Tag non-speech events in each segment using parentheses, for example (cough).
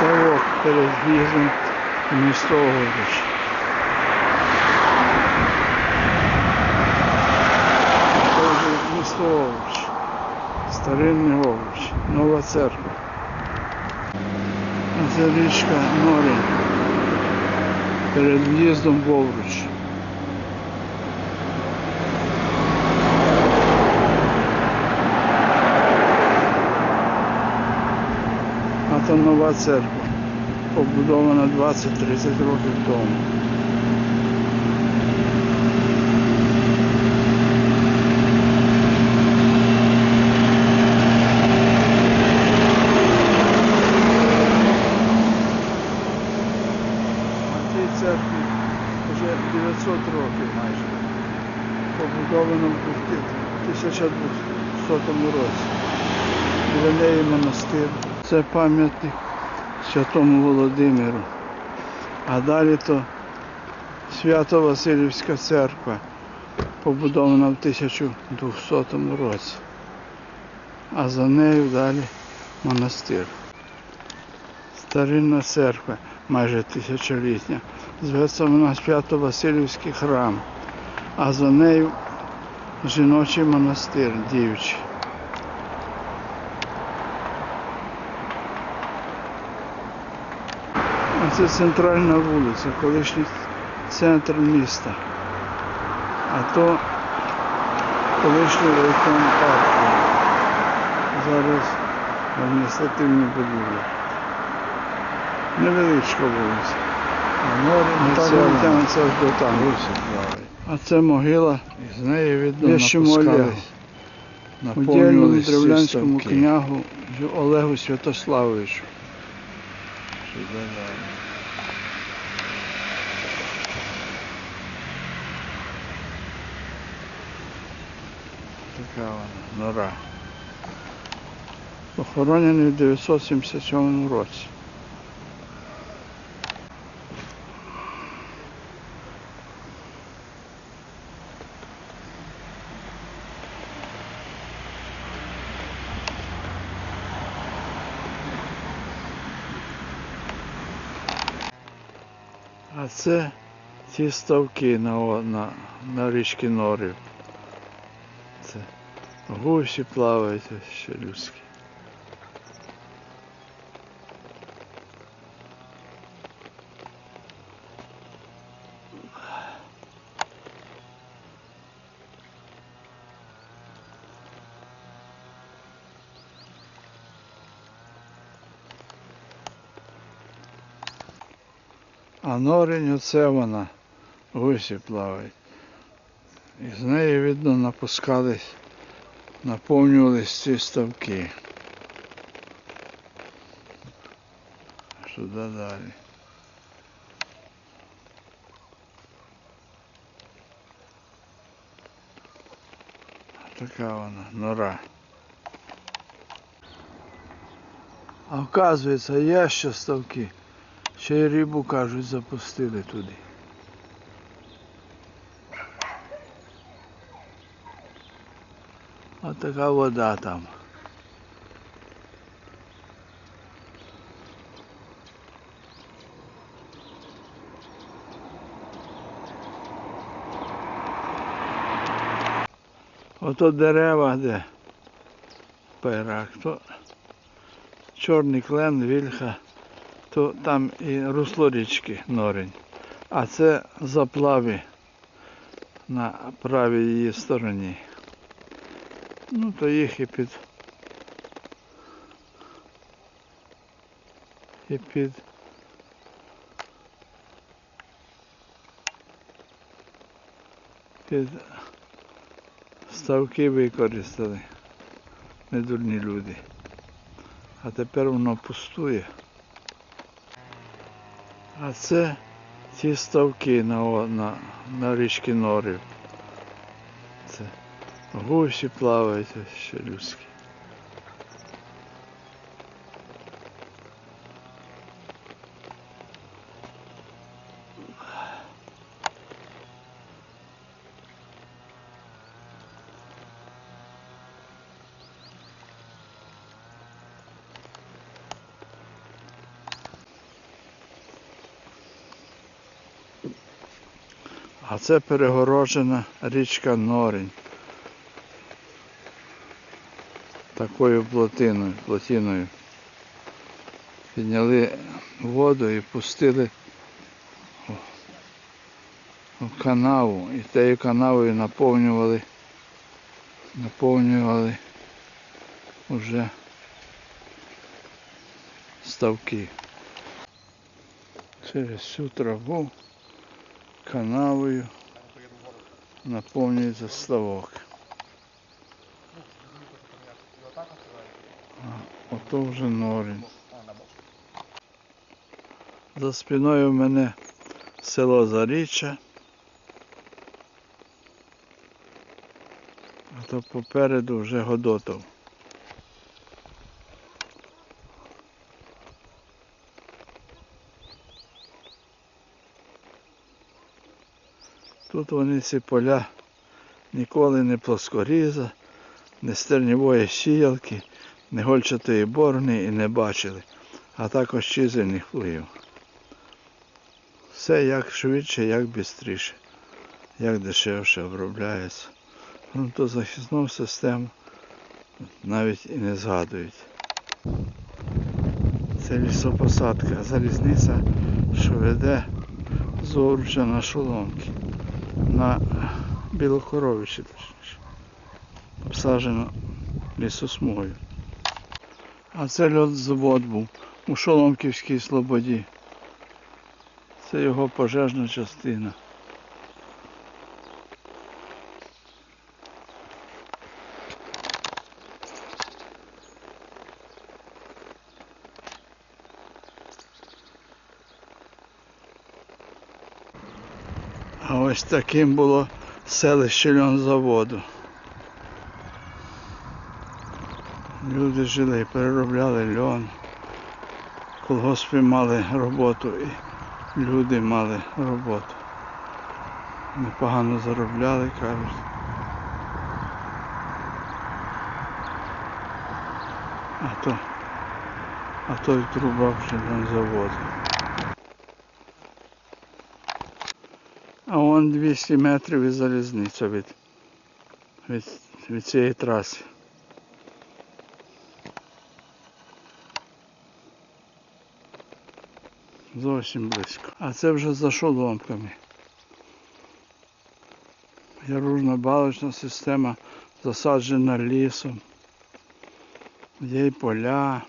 ставок перед в'їздом в місто Овруч. Це місто Овруч. Старинний Овруч. Нова церква. Це річка Норі Перед в'їздом в Овруч. То нова церква, побудована 20-30 років тому. А церкві вже 900 років майже. Побудовано в 1200 році. Біля неї монастир. Це пам'ятник святому Володимиру. А далі то Свято-Васильівська церква, побудована в 1200 році. А за нею далі монастир. Старинна церква, майже тисячолітня. Зветься вона Свято-Васильівський храм, а за нею жіночий монастир дівчий. Це центральна вулиця, колишній центр міста. А то колишній райком партії. Зараз адміністративні будівлі. Невеличка вулиця. А море воно. тягнеться аж до там. А це могила З неї видно Олегу. удільному древлянському княгу Олегу Святославовичу. Така нора. Похоронений в 977 році. А це ці ставки на, на, на річці Норів. Гусі плавають ще людські. А норень оце вона, гусі плавають. І з неї, видно, напускались, наповнювались ці ставки. Сюди далі. Така вона, нора. А вказується, є ще ставки. Ще й рибу, кажуть, запустили туди. Ось така вода там. Ото дерева, де пайрак, то чорний клен, вільха, то там і русло річки Норень. А це заплави на правій її стороні. Ну, то їх і під. І під. Під ставки використали. Недурні люди. А тепер воно пустує. А це ці ставки на, на, на річці Норів. Гущі плавають, ще людські. А це перегорожена річка Норінь. Такою плотиною, плотиною. Підняли воду і пустили в- канаву. І тією канавою наповнювали, наповнювали вже ставки. Через всю траву канавою наповнюється ставок. Ото вже норень. За спиною в мене село Заріччя. А то попереду вже Годотов. Тут вони ці поля ніколи не плоскоріза, не стернівої сіялки, не гольчатої борни і не бачили, а також чизельних плугів. Все як швидше, як швидше, як дешевше обробляється. Грунтозахисну систему навіть і не згадують. Це лісопосадка, залізниця, що веде з Овруча на Шоломки на Білокоровичі, точніше. Обсаджено лісосмугою. А це льотзавод був у Шоломківській Слободі. Це його пожежна частина. А ось таким було селище льонзаводу. Люди жили переробляли льон. Колгоспи мали роботу і люди мали роботу. Непогано заробляли, кажуть. А то, а то й труба вже льонзаводу. А вон 200 метрів і залізниця від, від, від цієї траси. Зовсім близько. А це вже за шоломками. Яружна балочна система засаджена лісом. Є й поля.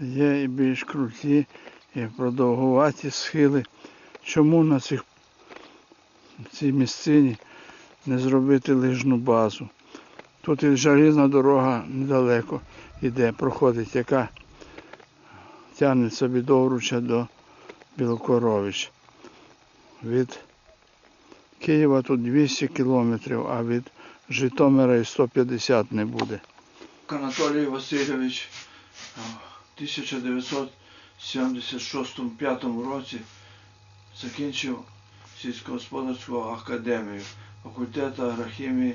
Є і більш круті, і продовгуваті схили. Чому на цих, цій місцині не зробити лижну базу? Тут і желізна дорога недалеко йде, проходить, яка тягнеться від Овруча до Білокорович. Від Києва тут 200 кілометрів, а від Житомира і 150 не буде. Анатолій Васильович в 1976-5 році закінчив сільськогосподарську академію, факультет агрохімії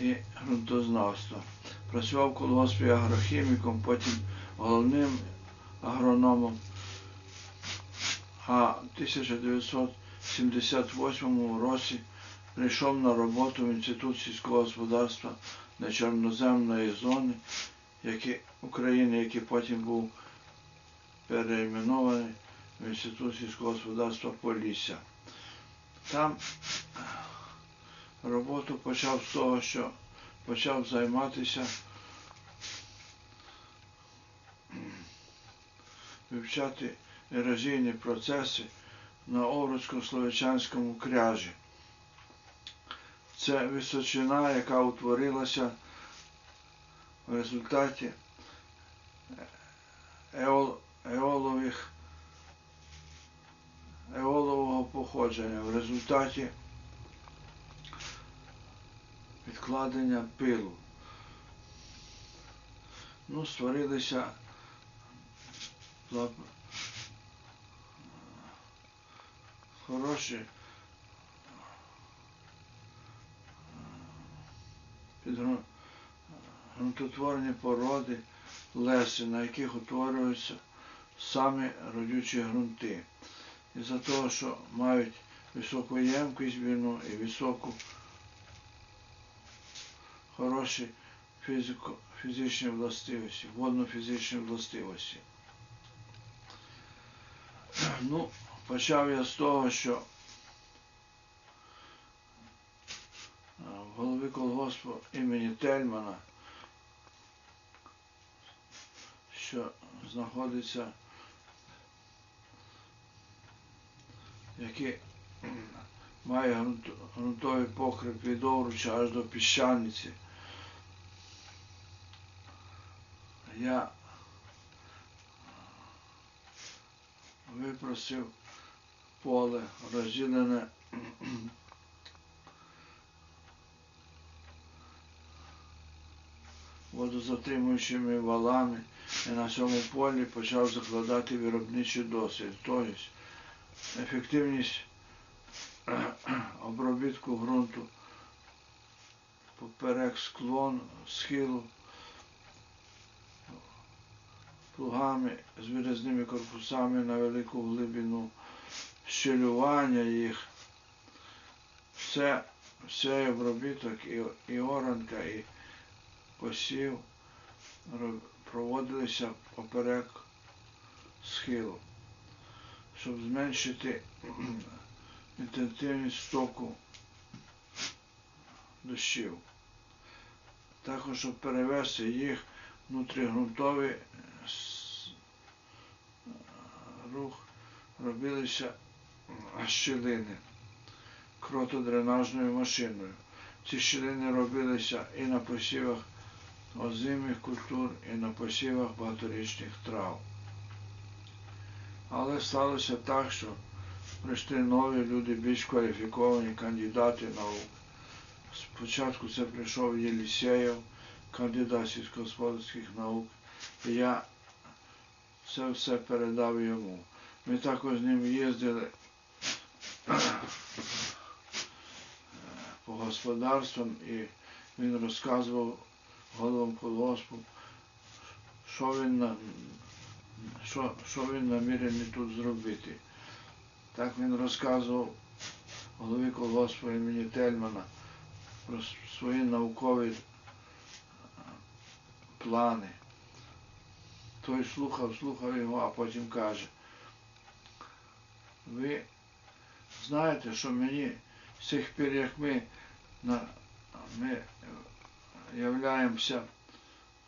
і ґрунтознавства. Працював в колгоспі агрохіміком, потім головним агрономом. А в 1978 році прийшов на роботу в Інститут сільського господарства на чорноземної зони які, України, який потім був переіменований в Інститут сільського господарства Полісся. Там роботу почав з того, що почав займатися вивчати ерозійні процеси на Овруцько-Словечанському кряжі. Це височина, яка утворилася в результаті еол, еолових, еолового походження, в результаті відкладення пилу. Ну, створилися хороші ґрунтотворні породи, леси, на яких утворюються самі родючі ґрунти. І за того, що мають високу ємкість війну і високу хороші фізичні властивості, водно-фізичні властивості. Ну, почав я з того, що е, в голові колгоспу імені Тельмана, що знаходиться, який має ґрунтовий покрив від Овруча аж до піщаниці. Я випросив поле, розділене водозатримуючими валами і на цьому полі почав закладати виробничий досвід. Тобто ефективність обробітку ґрунту поперек склон, схилу, плугами з виразними корпусами на велику глибину, щелювання їх, все, все обробіток і, і оранка, і посів проводилися поперек схилу, щоб зменшити (clears throat) інтенсивність стоку дощів. Також, щоб перевести їх внутрігрунтовий рух, робилися щілини кротодренажною машиною. Ці щілини робилися і на посівах озимих культур, і на посівах багаторічних трав. Але сталося так, що прийшли нові люди, більш кваліфіковані кандидати наук. Спочатку це прийшов Єлісєєв, кандидат сільськогосподарських наук, я це все передав йому. Ми також з ним їздили по господарствам і він розказував головам колгоспу, що він, на- що, що він намірений тут зробити. Так він розказував голові колгоспу імені Тельмана про свої наукові плани. Той слухав, слухав його, а потім каже, ви знаєте, що мені з тих пір, як ми, на, ми являємося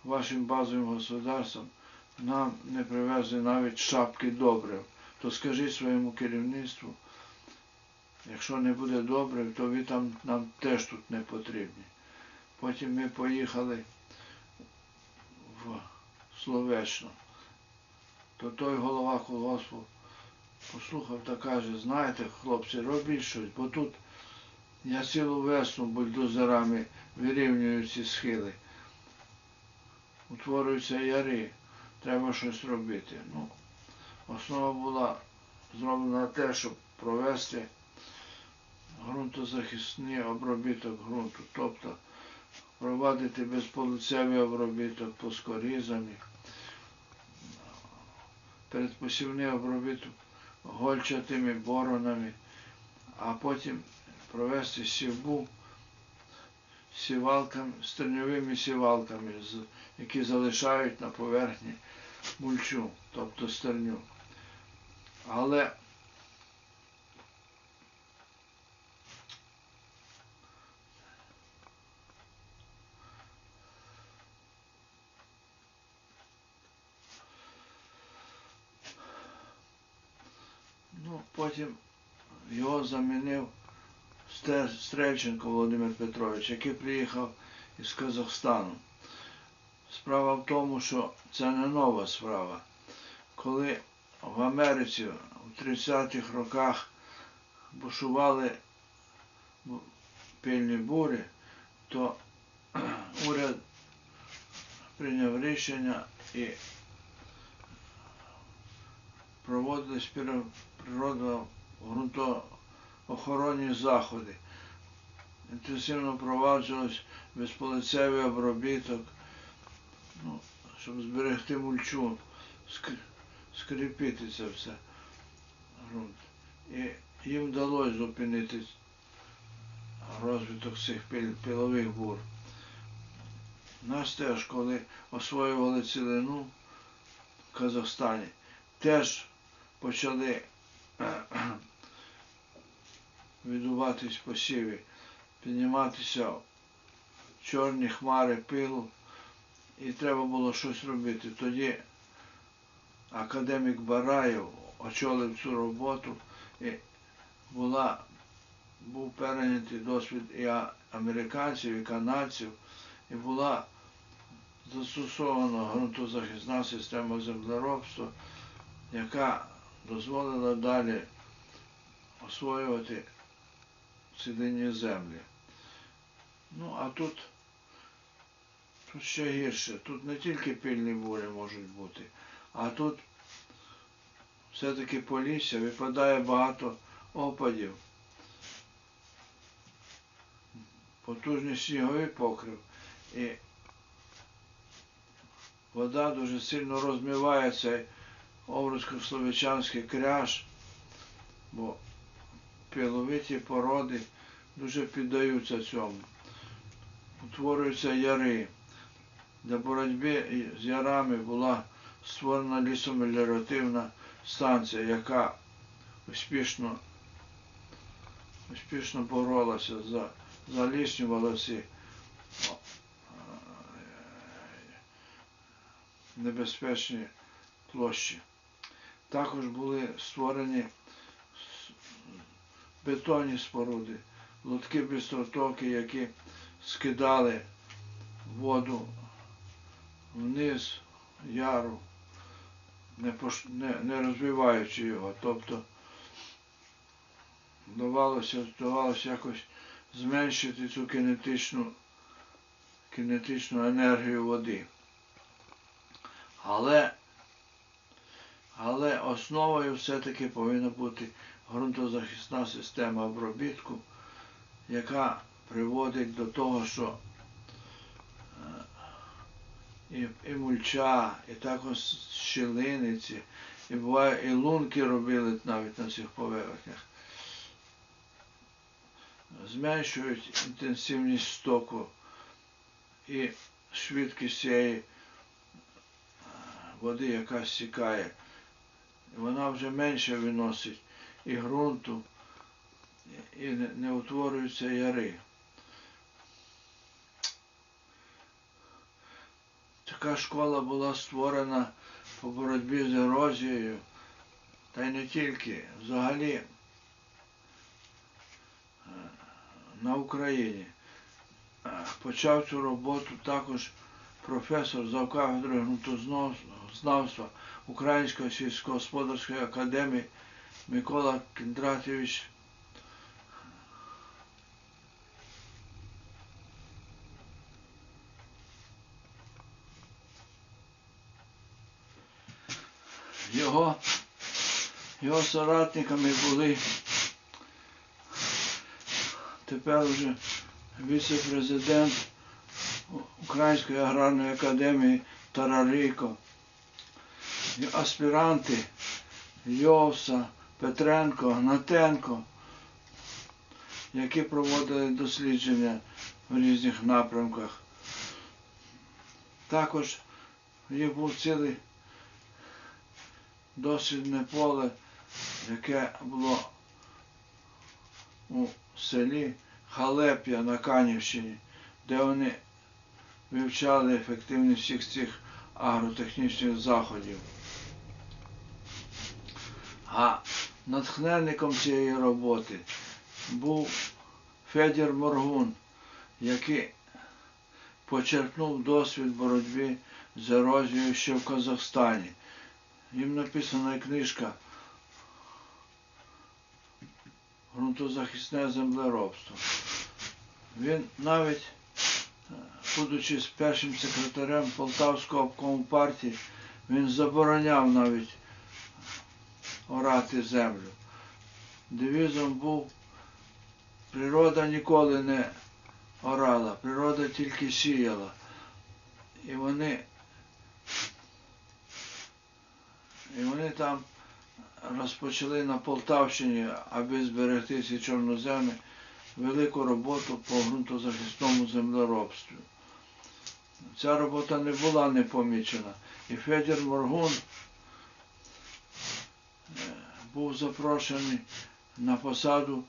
вашим базовим государством, нам не привезли навіть шапки добрив. То скажіть своєму керівництву, якщо не буде добрив, то ви там нам теж тут не потрібні. Потім ми поїхали Словечно. То той голова колгоспу послухав та каже, знаєте, хлопці, робіть щось, бо тут я цілу весну бульдозерами вирівнюю ці схили. Утворюються яри, треба щось робити. Ну, основа була зроблена те, щоб провести ґрунтозахисний обробіток ґрунту, тобто проводити безполицевий обробіток плоскорізами, передпосівний обробіток гольчатими боронами, а потім провести сівбу сівалками, стерньовими сівалками, які залишають на поверхні мульчу, тобто стерню. Але ну, потім його замінив Стрельченко Володимир Петрович, який приїхав із Казахстану. Справа в тому, що це не нова справа. Коли в Америці у 30-х роках бушували бу- пильні бурі, то (clears throat) уряд прийняв рішення і проводились природно ґрунтоохоронні заходи. Інтенсивно впроваджувався безполицевий обробіток, ну, щоб зберегти мульчу, ск- скріпити це все ґрунт. І їм вдалося зупинити розвиток цих пилових бур. Нас теж, коли освоювали цілину в Казахстані, теж почали (clears throat) відбуватись посіви, підніматися чорні хмари пилу, і треба було щось робити. Тоді академік Бараєв очолив цю роботу і була, був перейнятий досвід і американців, і канадців, і була застосована ґрунтозахисна система землеробства, яка дозволила далі освоювати цілинні землі. Ну, а тут, тут ще гірше. Тут не тільки пильні бурі можуть бути, а тут все-таки полісся, випадає багато опадів. Потужний сніговий покрив. І вода дуже сильно розмиває цей Овруцько-Словичанський кряж, бо пиловиті породи дуже піддаються цьому. Утворюються яри. Для боротьби з ярами була створена лісомеліоративна станція, яка успішно, успішно боролася за заліснювала о, е, небезпечні площі. Також були створені бетонні споруди, лотки бистротоки, які скидали воду вниз яру, не, розвиваючи його. Тобто вдавалося, вдавалося якось зменшити цю кинетичну, кинетичну енергію води. Але, але основою все-таки повинна бути ґрунтозахисна система обробітку, яка приводить до того, що е, і, і мульча, і також щілиниці, і буває, і лунки робили навіть на цих поверхнях. Зменшують інтенсивність стоку і швидкість цієї е, води, яка стікає. Вона вже менше виносить і ґрунту, і не, не утворюються яри. Така школа була створена по боротьбі з ерозією, та й не тільки, взагалі е, на Україні. Е, Почав цю роботу також професор завкафедри ґрунтознавства Української сільськогосподарської академії Микола Кіндратович його, його соратниками були тепер вже віце-президент Української аграрної академії Тараріко, і аспіранти Йовса, Петренко, Гнатенко, які проводили дослідження в різних напрямках. Також їх був цілий дослідне поле, яке було у селі Халеп'я на Канівщині, де вони вивчали ефективність всіх цих агротехнічних заходів. А натхненником цієї роботи був Федір Моргун, який почерпнув досвід боротьби з ерозією ще в Казахстані. Їм написана книжка Грунтозахисне землеробство. Він навіть, будучи першим секретарем Полтавського обкому партії, він забороняв навіть орати землю. Девізом був природа ніколи не орала, природа тільки сіяла. І вони І вони там розпочали на Полтавщині, аби зберегти ці чорноземи, велику роботу по ґрунтозахисному землеробству. Ця робота не була непомічена. І Федір Моргун був запрошений на посаду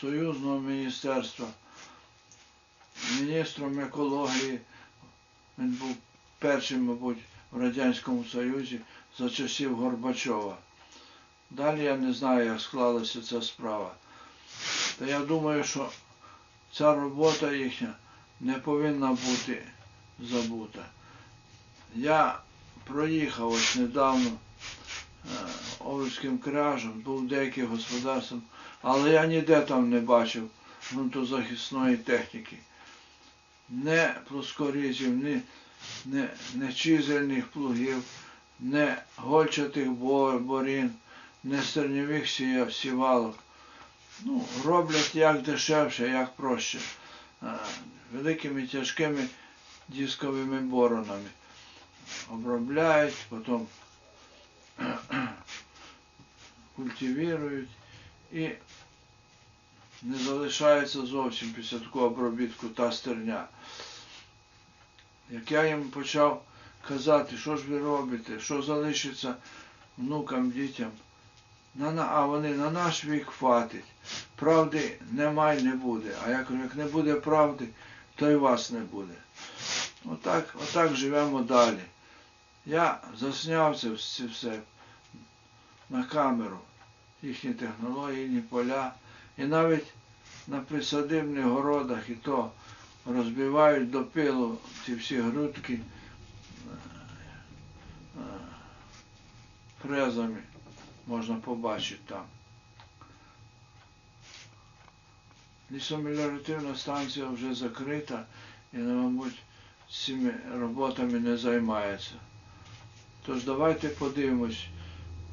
Союзного міністерства, міністром екології. Він був першим, мабуть, в Радянському Союзі за часів Горбачова. Далі я не знаю, як склалася ця справа. Та я думаю, що ця робота їхня не повинна бути забута. Я проїхав ось недавно е, Овруцьким кряжем, був в деяких господарствах, але я ніде там не бачив ґрунтозахисної техніки. Не плоскорізів, ні, не, не чизельних плугів, не гольчатих борін, не стерньових сівалок. Ну, роблять як дешевше, як проще. Е, Великими тяжкими дисковими боронами. Обробляють, потім культивірують і не залишається зовсім після такого обробітку та стерня. Як я їм почав казати, що ж ви робите, що залишиться внукам, дітям, а вони на наш вік хватить. Правди немає, не буде. А як не буде правди, то й вас не буде. Отак, отак живемо далі. Я засняв це все на камеру, їхні технології, поля. І навіть на присадибних городах і то розбивають до пилу ці всі грудки е, е, фрезами можна побачити там. Лісомеліоративна станція вже закрита і, мабуть, цими роботами не займається. Тож давайте подивимось,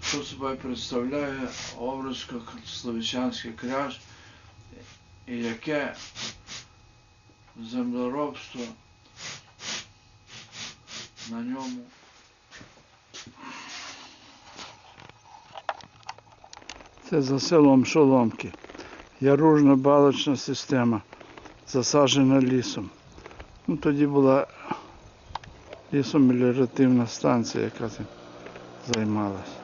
що собою представляє Овруцько-Словічанський кряж і яке землеробство на ньому. Це за селом Шоломки. Яружно-балочна система, засаджена лісом. Ну, тоді була лісомеліоративна станція, яка цим займалась.